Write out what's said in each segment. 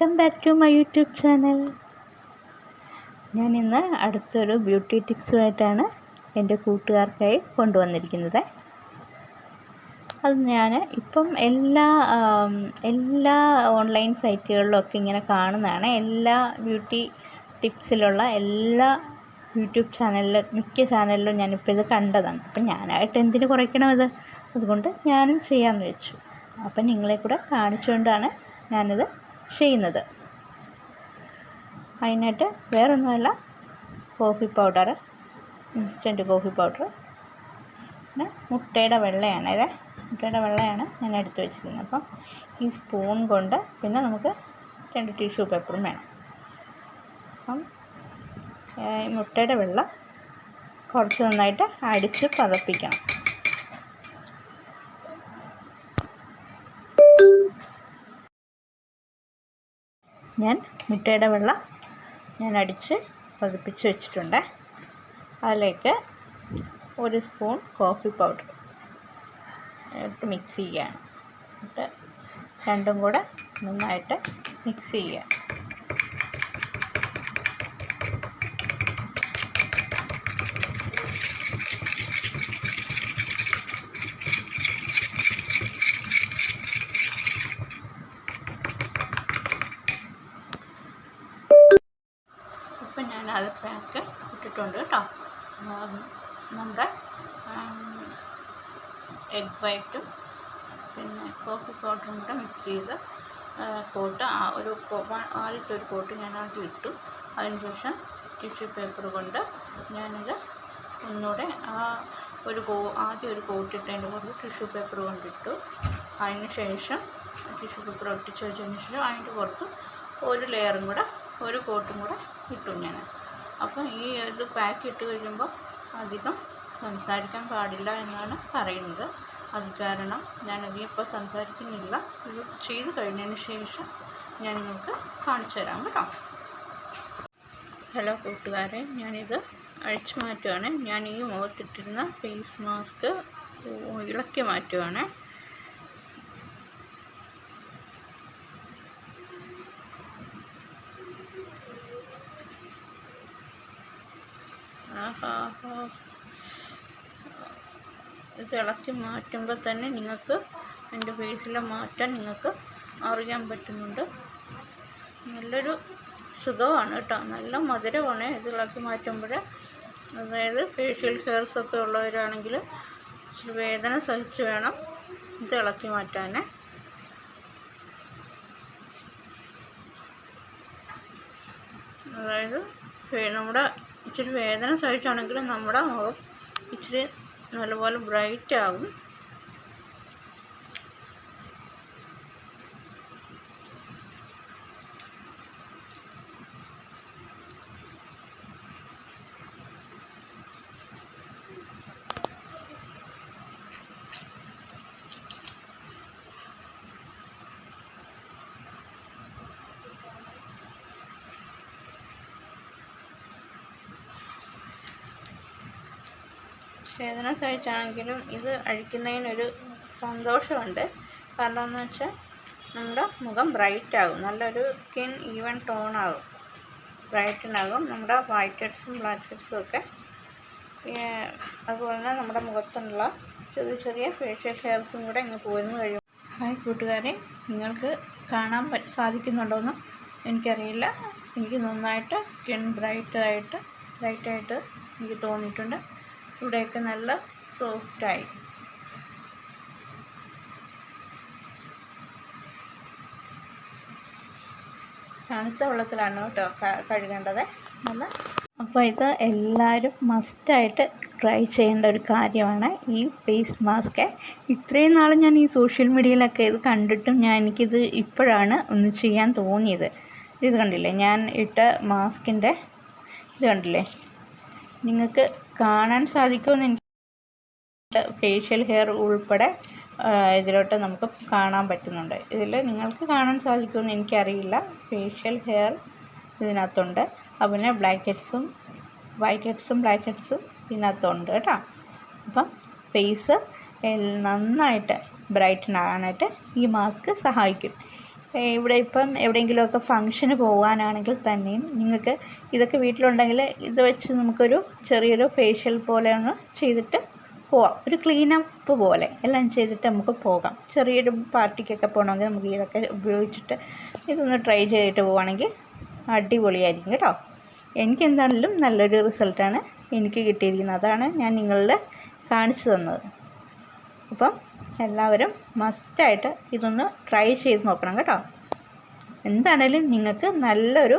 Welcome back to my YouTube channel ഞാൻ ഇന്ന് അടുത്തൊരു ബ്യൂട്ടി ടിപ്സുമായിട്ടാണ് എന്റെ കൂട്ടുകാർക്കായി കൊണ്ടുവന്നിരിക്കുന്നത്. അത് ഞാൻ ഇപ്പം എല്ലാ എല്ലാ ഓൺലൈൻ സൈറ്റുകളിലൊക്കെ ഇങ്ങനെ കാണുന്നതാണ്. എല്ലാ ബ്യൂട്ടി ടിപ്സിലുള്ള എല്ലാ യൂട്യൂബ് ചാനലിലും മിക്ക ചാനലിലും ഞാനിപ്പോൾ ഇത് കണ്ടതാണ്. അപ്പം ഞാനായിട്ട് എന്തിന് കുറയ്ക്കണം ഇത് അതുകൊണ്ട് ഞാനും ചെയ്യാമെന്ന് വെച്ചു. അപ്പം നിങ്ങളെ കൂടെ കാണിച്ചുകൊണ്ടാണ് ഞാനിത് ചെയ്യുന്നത്. അതിനായിട്ട് വേറൊന്നുമല്ല coffee powder instant coffee powder പിന്നെ മുട്ടയുടെ വെള്ളയാണ്. ഇത് മുട്ടയുടെ വെള്ളയാണ് ഞാൻ എടുത്ത് വെച്ചിരിക്കുന്നത്. അപ്പം ഈ സ്പൂൺ കൊണ്ട് പിന്നെ നമുക്ക് രണ്ട് ടിഷ്യൂ പേപ്പറും വേണം. അപ്പം മുട്ടയുടെ വെള്ളം കുറച്ച് നന്നായിട്ട് അടിച്ച് പതപ്പിക്കണം. ഞാൻ മുട്ടയുടെ വെള്ളം ഞാൻ അടിച്ച് പതിപ്പിച്ച് വെച്ചിട്ടുണ്ട്. അതിലേക്ക് ഒരു സ്പൂൺ കോഫി പൗഡർ ഇട്ട് മിക്സ് ചെയ്യുകയാണ്. എന്നിട്ട് രണ്ടും കൂടെ നന്നായിട്ട് മിക്സ് ചെയ്യുക ഇപ്പം ഞാൻ അത് പാക്ക് ഇട്ടിട്ടുണ്ട് കേട്ടോ. നമ്മുടെ എഗ് വൈറ്റും പിന്നെ കോഫി പൗഡറും കൂടെ മിക്സ് ചെയ്ത് കോട്ട് ഒരു ആദ്യത്തെ ഒരു കോട്ട് ഞാൻ ആദ്യം ഇട്ടു. അതിനുശേഷം ടിഷ്യൂ പേപ്പർ കൊണ്ട് ഞാനത് ഒന്നുകൂടെ ആ ഒരു കോ ആദ്യം ഒരു കോട്ട് ഇട്ടതിന്റെ പുറത്ത് ടിഷ്യൂ പേപ്പർ കൊണ്ടിട്ടു അതിന് ശേഷം ടിഷ്യൂ പേപ്പർ ഒട്ടിച്ച് വെച്ചതിന് ശേഷം അതിന്റെ പുറത്ത് ഒരു ലെയറും കൂടെ ഒരു കോട്ടും കൂടെ ഇട്ടു ഞാൻ. അപ്പം ഈ ഒരു പാക്ക് ഇട്ട് കഴിയുമ്പോൾ അധികം സംസാരിക്കാൻ പാടില്ല എന്നാണ് പറയുന്നത്. അത് കാരണം ഞാനധികം ഇപ്പോൾ സംസാരിക്കുന്നില്ല. ഇത് ചെയ്ത് കഴിഞ്ഞതിന് ശേഷം ഞാൻ നിങ്ങൾക്ക് കാണിച്ചു തരാം കേട്ടോ. ഹലോ കൂട്ടുകാരെ ഞാനിത് അഴിച്ചു മാറ്റുവാണ്. ഞാൻ ഈ മുഖത്തിട്ടിരുന്ന ഫേസ് മാസ്ക് ഇളക്കി മാറ്റുവാണ്. ഇത് ഇളക്കി മാറ്റുമ്പോൾ തന്നെ നിങ്ങൾക്ക് എന്റെ ഫേസിലെ മാറ്റം നിങ്ങൾക്ക് അറിയാൻ പറ്റുന്നുണ്ട്. നല്ലൊരു സുഖമാണ് കേട്ടോ. നല്ല മധുരമാണ് ഇത് ഇളക്കി മാറ്റുമ്പോൾ അതായത് ഫേഷ്യൽ ഹെയർസ് ഒക്കെ ഉള്ളവരാണെങ്കിൽ വേദന സഹിച്ച് വേണം ഇത് ഇളക്കി മാറ്റാൻ അതായത് നമ്മുടെ ഇച്ചിരി വേദന സഹിച്ചാണെങ്കിലും നമ്മുടെ മുഖം ഇച്ചിരി നല്ലപോലെ ബ്രൈറ്റ് ആകും വേദന സഹിച്ചാണെങ്കിലും ഇത് അഴിക്കുന്നതിനൊരു സന്തോഷമുണ്ട്. കാരണം എന്ന് വെച്ചാൽ നമ്മുടെ മുഖം ബ്രൈറ്റ് ആകും നല്ലൊരു സ്കിൻ ഈവൻ ടോൺ ആകും ബ്രൈറ്റനാകും. നമ്മുടെ വൈറ്റ് ഹെഡ്സും ബ്ലാക്ക് ഹെഡ്സും ഒക്കെ അതുപോലെ തന്നെ നമ്മുടെ മുഖത്തുള്ള ചെറിയ ചെറിയ ഫേഷ്യൽ ഹെയർസും കൂടെ ഇങ്ങ് പോരുന്നു കഴിയും. ഹായ് കൂട്ടുകാരെ നിങ്ങൾക്ക് കാണാൻ സാധിക്കുന്നുണ്ടോയെന്ന് എനിക്കറിയില്ല. എനിക്ക് നന്നായിട്ട് സ്കിൻ ബ്രൈറ്റായിട്ട് ബ്രൈറ്റായിട്ട് എനിക്ക് തോന്നിയിട്ടുണ്ട്. ഇവിടെയൊക്കെ നല്ല സോഫ്റ്റായി. തണുത്ത വെള്ളത്തിലാണ് കേട്ടോ കഴുകേണ്ടത്. നല്ല അപ്പോൾ ഇത് എല്ലാവരും മസ്റ്റായിട്ട് ട്രൈ ചെയ്യേണ്ട ഒരു കാര്യമാണ് ഈ ഫേസ് മാസ്ക്. ഇത്രയും നാൾ ഞാൻ ഈ സോഷ്യൽ മീഡിയയിലൊക്കെ ഇത് കണ്ടിട്ടും ഞാൻ എനിക്കിത് ഇപ്പോഴാണ് ഒന്ന് ചെയ്യാൻ തോന്നിയത്. ഇത് കണ്ടില്ലേ? ഞാൻ ഇട്ട മാസ്കിന്റെ ഇത് കണ്ടില്ലേ? നിങ്ങൾക്ക് കാണാൻ സാധിക്കുമെന്ന് എനിക്ക് ഫേഷ്യൽ ഹെയർ ഉൾപ്പെടെ ഇതിലോട്ട് നമുക്ക് കാണാൻ പറ്റുന്നുണ്ട്. ഇതിൽ നിങ്ങൾക്ക് കാണാൻ സാധിക്കുമെന്ന് എനിക്കറിയില്ല. ഫേഷ്യൽ ഹെയർ ഇതിനകത്തുണ്ട്. അപ്പം പിന്നെ ബ്ലാക്ക് ഹെഡ്സും വൈറ്റ് ഹെഡ്സും ബ്ലാക്ക് ഹെഡ്സും ഇതിനകത്തുണ്ട് കേട്ടോ. അപ്പം ഫേസ് നന്നായിട്ട് ബ്രൈറ്റൻ ആകാനായിട്ട് ഈ മാസ്ക് സഹായിക്കും. ഇവിടെ ഇപ്പം എവിടെയെങ്കിലുമൊക്കെ ഫംഗ്ഷന് പോകാനാണെങ്കിൽ തന്നെയും നിങ്ങൾക്ക് ഇതൊക്കെ വീട്ടിലുണ്ടെങ്കിൽ ഇത് വെച്ച് നമുക്കൊരു ചെറിയൊരു ഫേഷ്യൽ പോലെ ഒന്ന് ചെയ്തിട്ട് പോവാം. ഒരു ക്ലീനപ്പ് പോലെ എല്ലാം ചെയ്തിട്ട് നമുക്ക് പോകാം. ചെറിയൊരു പാർട്ടിക്കൊക്കെ പോകണമെങ്കിൽ നമുക്ക് ഇതൊക്കെ ഉപയോഗിച്ചിട്ട് ഇതൊന്ന് ട്രൈ ചെയ്തിട്ട് പോവുകയാണെങ്കിൽ അടിപൊളിയായിരിക്കും കേട്ടോ. എനിക്ക് എന്താണെങ്കിലും നല്ലൊരു റിസൾട്ടാണ് എനിക്ക് കിട്ടിയിരിക്കുന്നത്. അതാണ് ഞാൻ നിങ്ങളുടെ കാണിച്ചു തന്നത്. അപ്പം എല്ലാവരും മസ്റ്റായിട്ട് ഇതൊന്ന് ട്രൈ ചെയ്ത് നോക്കണം കേട്ടോ. എന്താണേലും നിങ്ങൾക്ക് നല്ലൊരു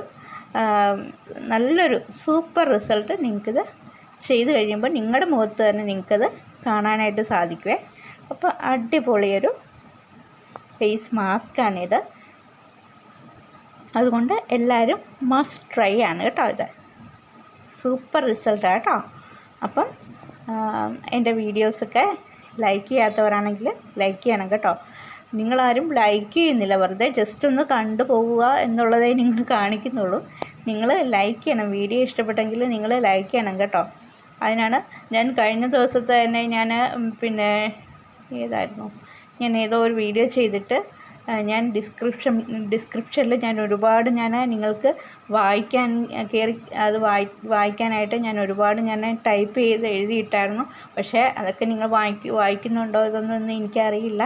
നല്ലൊരു സൂപ്പർ റിസൾട്ട് നിങ്ങൾക്കിത് ചെയ്ത് കഴിയുമ്പോൾ നിങ്ങളുടെ മുഖത്ത് തന്നെ നിങ്ങൾക്കത് കാണാനായിട്ട് സാധിക്കുമേ അപ്പോൾ അടിപൊളിയൊരു ഫേസ് മാസ്കാണിത് അതുകൊണ്ട് എല്ലാവരും മസ്റ്റ് ട്രൈ ആണ് കേട്ടോ ഇത്. സൂപ്പർ റിസൾട്ടാണ് കേട്ടോ. അപ്പം എന്റെ വീഡിയോസൊക്കെ ലൈക്ക് ചെയ്യാത്തവരാണെങ്കിൽ ലൈക്ക് ചെയ്യണം കേട്ടോ. നിങ്ങളാരും ലൈക്ക് ചെയ്യുന്നില്ല. വെറുതെ ജസ്റ്റ് ഒന്ന് കണ്ടു പോവുക എന്നുള്ളതേ നിങ്ങൾ കാണിക്കുന്നുള്ളൂ. നിങ്ങൾ ലൈക്ക് ചെയ്യണം. വീഡിയോ ഇഷ്ടപ്പെട്ടെങ്കിൽ നിങ്ങൾ ലൈക്ക് ചെയ്യണം കേട്ടോ. അതിനാണ് ഞാൻ കഴിഞ്ഞ ദിവസത്തെ തന്നെ ഞാൻ പിന്നെ ഏതായിരുന്നു? ഞാൻ ഏതോ ഒരു വീഡിയോ ചെയ്തിട്ട് ഞാൻ ഡിസ്ക്രിപ്ഷൻ ഡിസ്ക്രിപ്ഷനിൽ ഞാൻ ഒരുപാട് ഞാൻ നിങ്ങൾക്ക് വായിക്കാൻ കയറി അത് വായി വായിക്കാനായിട്ട് ഞാൻ ഒരുപാട് ഞാൻ ടൈപ്പ് ചെയ്ത് എഴുതിയിട്ടായിരുന്നു. പക്ഷേ അതൊക്കെ നിങ്ങൾ വായിക്കു വായിക്കുന്നുണ്ടോ ഇതൊന്നും എനിക്കറിയില്ല.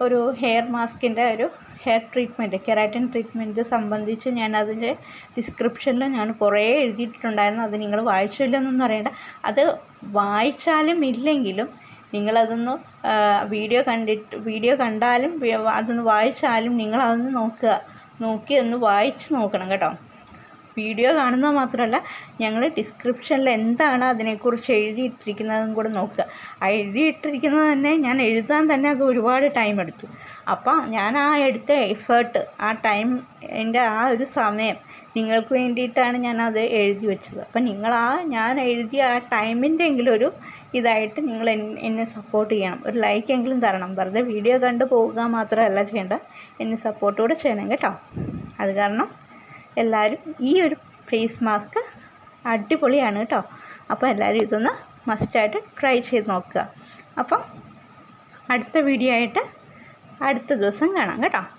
ഒരു ഹെയർ മാസ്കിന്റെ ഒരു ഹെയർ ട്രീറ്റ്മെന്റ് കെരാറ്റിൻ ട്രീറ്റ്മെന്റ് സംബന്ധിച്ച് ഞാൻ അതിന്റെ ഡിസ്ക്രിപ്ഷനിൽ ഞാൻ കുറേ എഴുതിയിട്ടുണ്ടായിരുന്നു. അത് നിങ്ങൾ വായിച്ചില്ലെന്നൊന്നും അറിയണ്ട. അത് വായിച്ചാലും ഇല്ലെങ്കിലും നിങ്ങളതൊന്ന് വീഡിയോ കണ്ടിട്ട് വീഡിയോ കണ്ടാലും അതൊന്ന് വായിച്ചാലും നിങ്ങളതൊന്ന് നോക്കുക. നോക്കി ഒന്ന് വായിച്ച് നോക്കണം കേട്ടോ. വീഡിയോ കാണുന്നത് മാത്രമല്ല ഞങ്ങൾ ഡിസ്ക്രിപ്ഷനിൽ എന്താണ് അതിനെക്കുറിച്ച് എഴുതിയിട്ടിരിക്കുന്നതും കൂടെ നോക്കുക. ആ എഴുതിയിട്ടിരിക്കുന്നത് തന്നെ ഞാൻ എഴുതാൻ തന്നെ അത് ഒരുപാട് ടൈം എടുത്തു. അപ്പം ഞാൻ ആ എടുത്ത എഫേർട്ട് ആ ടൈം എന്റെ ആ ഒരു സമയം നിങ്ങൾക്ക് വേണ്ടിയിട്ടാണ് ഞാനത് എഴുതി വെച്ചത്. അപ്പം നിങ്ങൾ ആ ഞാൻ എഴുതിയ ആ ടൈമിന്റെ എങ്കിലും ഒരു ഇതായിട്ട് നിങ്ങൾ എന്നെ സപ്പോർട്ട് ചെയ്യണം. ഒരു ലൈക്ക് എങ്കിലും തരണം. വെറുതെ വീഡിയോ കണ്ട് പോകുക മാത്രമല്ല ചെയ്യേണ്ട. എന്നെ സപ്പോർട്ട് കൂടെ ചെയ്യണം കേട്ടോ. അത് കാരണം എല്ലാവരും ഈ ഒരു ഫേസ് മാസ്ക് അടിപൊളിയാണ് കേട്ടോ. അപ്പോൾ എല്ലാവരും ഇതൊന്ന് മസ്റ്റായിട്ട് ട്രൈ ചെയ്ത് നോക്കുക. അപ്പം അടുത്ത വീഡിയോ ആയിട്ട് അടുത്ത ദിവസം കാണാം കേട്ടോ.